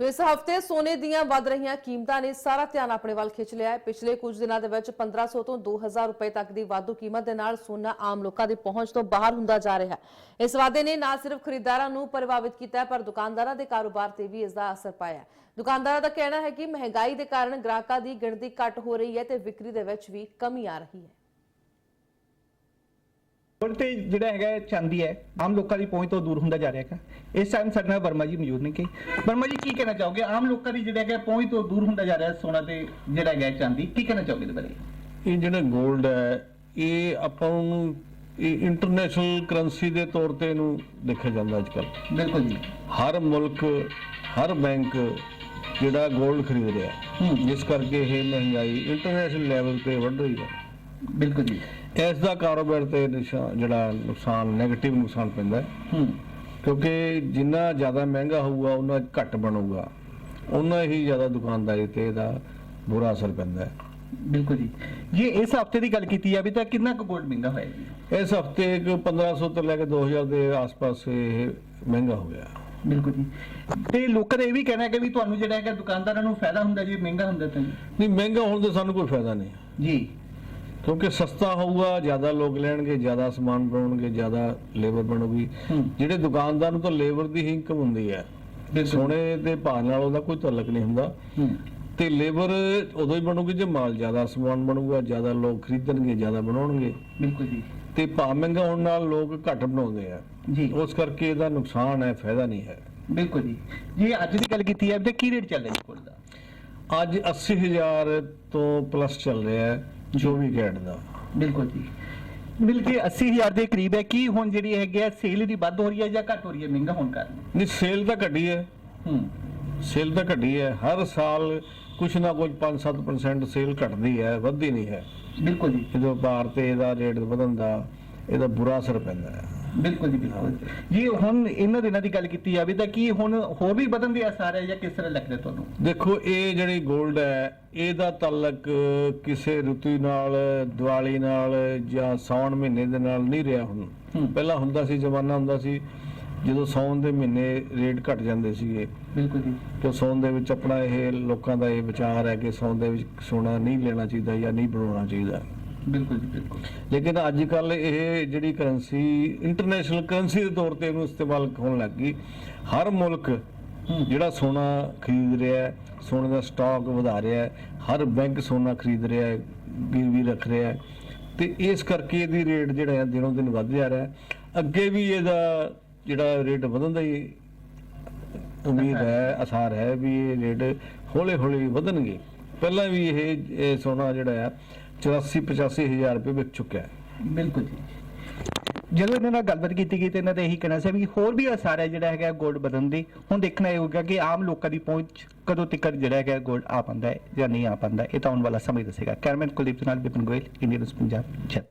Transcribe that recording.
ਤੋ ਇਸ ਹਫ਼ਤੇ ਸੋਨੇ ਦੀਆਂ ਵੱਧ ਰਹੀਆਂ ਕੀਮਤਾਂ ਨੇ ਸਾਰਾ ਧਿਆਨ ਆਪਣੇ ਵੱਲ ਖਿੱਚ ਲਿਆ ਹੈ। ਪਿਛਲੇ ਕੁਝ ਦਿਨਾਂ ਦੇ ਵਿੱਚ 1500 ਤੋਂ 2000 ਰੁਪਏ ਤੱਕ ਦੀ ਵਾਧੂ ਕੀਮਤ ਦੇ ਨਾਲ ਸੋਨਾ ਆਮ ਲੋਕਾਂ ਦੀ ਪਹੁੰਚ ਤੋਂ ਬਾਹਰ ਹੁੰਦਾ ਜਾ ਰਿਹਾ ਹੈ। ਇਸ ਵਾਧੇ ਨੇ ਨਾ ਸਿਰਫ ਖਰੀਦਦਾਰਾਂ ਨੂੰ ਪ੍ਰਭਾਵਿਤ ਕੀਤਾ ਪਰ ਦੁਕਾਨਦਾਰਾਂ ਦੇ ਕਾਰੋਬਾਰ ਤੇ ਵੀ ਇਸ ਦਾ ਅਸਰ ਪਾਇਆ ਦੁਕਾਨਦਾਰਾਂ ਦਾ ਕਹਿਣਾ ਹੈ ਕਿ ਮਹਿੰਗਾਈ ਦੇ ਕਾਰਨ ਗ੍ਰਾਹਕਾਂ ਦੀ ਗਿਣਤੀ ਘੱਟ ਹੋ ਰਹੀ ਹੈ ਤੇ ਵਿਕਰੀ ਦੇ ਵਿੱਚ ਵੀ ਕਮੀ ਆ ਰਹੀ ਹੈ। ਤੇ ਜਿਹੜਾ ਹੈਗਾ ਚਾਂਦੀ ਹੈ ਆਮ ਲੋਕਾਂ ਦੀ ਪਹੁੰਚ ਤੋਂ ਦੂਰ ਹੁੰਦਾ ਜਾ ਰਿਹਾ ਹੈ ਇਸ ਟਾਈਮ ਸਾਡੇ ਨਾਲ ਵਰਮਾ ਜੀ ਮੌਜੂਦ ਨੇ ਕਿ ਵਰਮਾ ਜੀ ਕੀ ਕਹਿਣਾ ਚਾਹੋਗੇ? ਆਮ ਲੋਕਾਂ ਦੀ ਜਿਹੜਾ ਹੈਗਾ ਪਹੁੰਚ ਤੋਂ ਦੂਰ ਹੁੰਦਾ ਜਾ ਰਿਹਾ ਸੋਨਾ ਤੇ ਜਿਹੜਾ ਹੈਗਾ ਚਾਂਦੀ ਕੀ ਕਹਿਣਾ ਚਾਹੋਗੇ ਇਹਦੇ ਬਾਰੇ? ਇਹ ਜਿਹੜਾ 골ਡ ਹੈ ਇਹ ਆਪਾਂ ਨੂੰ ਇਹ ਇੰਟਰਨੈਸ਼ਨਲ ਕਰੰਸੀ ਦੇ ਤੌਰ ਤੇ ਇਹਨੂੰ ਦੇਖਿਆ ਜਾਂਦਾ ਅੱਜ ਕੱਲ੍ਹ ਬਿਲਕੁਲ ਜੀ। ਹਰ ਮੁਲਕ ਹਰ ਬੈਂਕ ਜਿਹੜਾ 골ਡ ਖਰੀਦ ਰਿਹਾ। ਜਿਸ ਕਰਕੇ ਇਹ ਮਹਿੰਗਾਈ ਇੰਟਰਨੈਸ਼ਨਲ ਲੈਵਲ ਤੇ ਵੱਧ ਰਹੀ ਹੈ। ਬਿਲਕੁਲ ਜੀ। ਇਸ ਦਾ ਕਾਰੋਬਾਰ ਤੇ ਜਿਹੜਾ ਨੁਕਸਾਨ 네ਗੇਟਿਵ ਨੁਕਸਾਨ ਪੈਂਦਾ ਹੈ। ਹੂੰ। ਕਿਉਂਕਿ ਜਿੰਨਾ ਜ਼ਿਆਦਾ ਮਹਿੰਗਾ ਹੋਊਗਾ ਉਹਨਾਂ ਘੱਟ ਬਣੂਗਾ। ਉਹਨਾਂ ਹੀ ਜ਼ਿਆਦਾ ਦੁਕਾਨਦਾਰੀ ਤੇ ਇਹਦਾ ਬੁਰਾ ਅਸਰ ਪੈਂਦਾ ਹੈ। ਬਿਲਕੁਲ ਜੀ। ਜੇ ਇਸ ਹਫ਼ਤੇ ਦੀ ਗੱਲ ਕੀਤੀ ਜਾਵੇ ਤਾਂ ਕਿੰਨਾ ਕੁ ਗੋਲਡ ਮਹਿੰਗਾ ਹੋਇਆ ਜੀ? ਇਸ ਹਫ਼ਤੇ ਇੱਕ 1500 ਤੋਂ ਲੈ ਕੇ 2000 ਦੇ ਆਸ-ਪਾਸ ਇਹ ਮਹਿੰਗਾ ਹੋ ਗਿਆ। ਬਿਲਕੁਲ ਜੀ। ਤੇ ਲੋਕਾਂ ਦਾ ਇਹ ਵੀ ਕਹਿਣਾ ਹੈ ਕਿ ਵੀ ਤੁਹਾਨੂੰ ਜਿਹੜਾ ਹੈਗਾ ਦੁਕਾਨਦਾਰਾਂ ਨੂੰ ਫਾਇਦਾ ਹੁੰਦਾ ਜੇ ਮਹਿੰਗਾ ਹੁੰਦਾ ਤਾਂ। ਨਹੀਂ ਮਹਿੰਗਾ ਹੋਣ ਦੇ ਸਾਨੂੰ ਕੋਈ ਫਾਇਦਾ ਨਹੀਂ। ਜੀ। ਕਿਉਂਕਿ ਸਸਤਾ ਹੋਊਗਾ ਜ਼ਿਆਦਾ ਲੋਕ ਲੈਣਗੇ ਜ਼ਿਆਦਾ ਸਮਾਨ ਬਣਾਉਣਗੇ ਜ਼ਿਆਦਾ ਲੇਬਰ ਬਣੂਗੀ। ਹੂੰ। ਜਿਹੜੇ ਦੁਕਾਨਦਾਰ ਨੂੰ ਤਾਂ ਲੇਬਰ ਦੀ ਹੀ ਇਨਕਮ ਹੁੰਦੀ ਹੈ। ਸੋਨੇ ਦੇ ਭਾਅ ਨਾਲ ਉਹਦਾ ਕੋਈ ਤਾਲੁਕ ਨਹੀਂ ਹੁੰਦਾ। ਹੂੰ। ਤੇ ਲੇਬਰ ਉਦੋਂ ਹੀ ਬਣੂਗੀ ਜੇ ਮਾਲ ਜ਼ਿਆਦਾ ਸਮਾਨ ਬਣੂਗਾ ਜ਼ਿਆਦਾ ਲੋਕ ਖਰੀਦਣਗੇ ਜ਼ਿਆਦਾ ਬਣਾਉਣਗੇ। ਬਿਲਕੁਲ ਜੀ। ਤੇ ਭਾਅ ਮਹਿੰਗਾ ਹੋਣ ਨਾਲ ਲੋਕ ਘੱਟ ਬਣਾਉਂਦੇ ਆ। ਜੀ। ਉਸ ਕਰਕੇ ਇਹਦਾ ਨੁਕਸਾਨ ਹੈ ਫਾਇਦਾ ਨਹੀਂ ਹੈ। ਬਿਲਕੁਲ ਜੀ। ਜੇ ਅੱਜ ਦੀ ਗੱਲ ਕੀਤੀ ਤਾਂ ਕੀ ਰੇਟ ਚੱਲ ਰਿਹਾ ਜੀ ਦਾ? ਅੱਜ 80000 ਤੋਂ ਪਲੱਸ ਚੱਲ ਰਿਹਾ ਹੈ। 24 ਕੈਰਟ ਦਾ। ਬਿਲਕੁਲ ਜੀ। ਮਿਲ ਕੇ 80000 ਦੇ ਕਰੀਬ ਹੈ। ਕੀ ਹੁਣ ਜਿਹੜੀ ਹੈਗੀ ਹੈ ਸੇਲ ਦੀ ਵੱਧ ਹੋ ਰਹੀ ਹੈ ਜਾਂ ਘੱਟ ਹੋ ਰਹੀ ਹੈ ਮਹਿੰਗਾ ਹੋਣ ਕਾਰਨ? ਨਹੀਂ ਸੇਲ ਤਾਂ ਘਟੀ ਹੈ। ਹੂੰ। ਸੇਲ ਤਾਂ ਘਟੀ ਹੈ। ਹਰ ਸਾਲ ਕੁਛ ਨਾ ਕੁਛ 5-7% ਸੇਲ ਘਟਦੀ ਹੈ ਵੱਧਦੀ ਨਹੀਂ ਹੈ। ਬਿਲਕੁਲ ਜੀ। ਜਦੋਂ ਵਪਾਰ ਤੇ ਇਹਦਾ ਰੇਟ ਵਧਣ ਦਾ ਇਹਦਾ ਬੁਰਾ ਅਸਰ ਪੈਂਦਾ ਹੈ। ਬਿਲਕੁਲ ਜੀ ਬਿਲਕੁਲ ਜੀ। ਹੁਣ ਇਹਨਾਂ ਦਿਨਾਂ ਦੀ ਗੱਲ ਕੀਤੀ ਜਾਵੇ ਤਾਂ ਕੀ ਹੁਣ ਹੋਰ ਵੀ ਵਧਣ ਦੇ ਆਸਾਰ ਹੈ ਜਾਂ ਕਿਸ ਤਰ੍ਹਾਂ ਲੱਗਦਾ ਤੁਹਾਨੂੰ? ਦੇਖੋ ਇਹ ਜਿਹੜੀ 골ਡ ਹੈ ਇਹਦਾ ਤਾਲਕ ਕਿਸੇ ਰੁੱਤੀ ਨਾਲ ਦੀਵਾਲੀ ਨਾਲ ਜਾਂ ਸਾਉਣ ਮਹੀਨੇ ਦੇ ਨਾਲ ਨਹੀਂ ਰਿਹਾ ਹੁਣ। ਪਹਿਲਾਂ ਹੁੰਦਾ ਸੀ ਜ਼ਮਾਨਾ ਹੁੰਦਾ ਸੀ ਜਦੋਂ ਸਾਉਣ ਦੇ ਮਹੀਨੇ ਰੇਟ ਘਟ ਜਾਂਦੇ ਸੀਗੇ। ਬਿਲਕੁਲ ਜੀ। ਕਿ ਸੌਣ ਦੇ ਵਿੱਚ ਆਪਣਾ ਇਹ ਲੋਕਾਂ ਦਾ ਇਹ ਵਿਚਾਰ ਹੈ ਕਿ ਸੌਣ ਦੇ ਵਿੱਚ ਸੋਨਾ ਨਹੀਂ ਲੈਣਾ ਚਾਹੀਦਾ ਜਾਂ ਨਹੀਂ ਬਣਾਉਣਾ ਚਾਹੀਦਾ। ਬਿਲਕੁਲ ਜੀ ਬਿਲਕੁਲ। ਲੇਕਿਨ ਅੱਜ ਕੱਲ ਇਹ ਜਿਹੜੀ ਕਰੰਸੀ ਇੰਟਰਨੈਸ਼ਨਲ ਕਰੰਸੀ ਦੇ ਤੌਰ ਤੇ ਇਹਨੂੰ ਇਸਤੇਮਾਲ ਹੋਣ ਲੱਗ ਗਈ। ਹਰ ਮੁਲਕ। ਜਿਹੜਾ ਸੋਨਾ ਖਰੀਦ ਰਿਹਾ ਹੈ ਸੋਨੇ ਦਾ ਸਟਾਕ ਵਧਾ ਰਿਹਾ ਹੈ ਹਰ ਬੈਂਕ ਸੋਨਾ ਖਰੀਦ ਰਿਹਾ ਹੈ ਗਿਰਵੀ ਰੱਖ ਰਿਹਾ ਹੈ। ਤੇ ਇਸ ਕਰਕੇ ਇਹਦੀ ਰੇਟ ਜਿਹੜਾ ਹੈ ਦਿਨੋਂ ਦਿਨ ਵੱਧ ਜਾ ਰਿਹਾ ਹੈ। ਅੱਗੇ ਵੀ ਇਹਦਾ ਜਿਹੜਾ ਰੇਟ ਵਧਣ ਦਾ ਹੀ ਉਮੀਦ ਹੈ ਅਸਾਰ ਹੈ ਵੀ ਇਹ ਰੇਟ ਹੌਲੇ ਹੌਲੇ ਵਧਣਗੇ। ਪਹਿਲਾਂ ਵੀ ਇਹ ਇਹ ਸੋਨਾ ਜਿਹੜਾ ਆ 84 85 ਹਜ਼ਾਰ ਰੁਪਏ ਵਿਕ ਚੁੱਕਿਆ ਹੈ। ਬਿਲਕੁਲ ਜੀ। ਜਦੋਂ ਇਹਨਾਂ ਨਾਲ ਗੱਲਬਾਤ ਕੀਤੀ ਗਈ ਤੇ ਇਹਨਾਂ ਦਾ ਇਹੀ ਕਹਿਣਾ ਸੀ ਵੀ ਹੋਰ ਵੀ ਅਸਾਰ ਹੈ ਜਿਹੜਾ ਹੈਗਾ 골ਡ ਬਦਲਣ ਦੀ ਹੁਣ ਦੇਖਣਾ ਇਹ ਹੋਊਗਾ ਕਿ ਆਮ ਲੋਕਾਂ ਦੀ ਪਹੁੰਚ ਕਦੋਂ ਤੱਕ ਜਿਹੜਾ ਹੈਗਾ 골ਡ ਆ ਪਾਉਂਦਾ ਹੈ ਜਾਂ ਨਹੀਂ ਆ ਪਾਉਂਦਾ ਇਹ ਤਾਂ ਆਉਣ ਵਾਲਾ ਸਮਾਂ ਹੀ ਦੱਸੇਗਾ। ਕੈਰਮਨ ਕੁਲਦੀਪ ਦੇ ਨਾਲ ਵਿਪਨ ਗੋਇਲ ਇੰਡੀਅਨ ਪੰਜਾਬ ਜੈ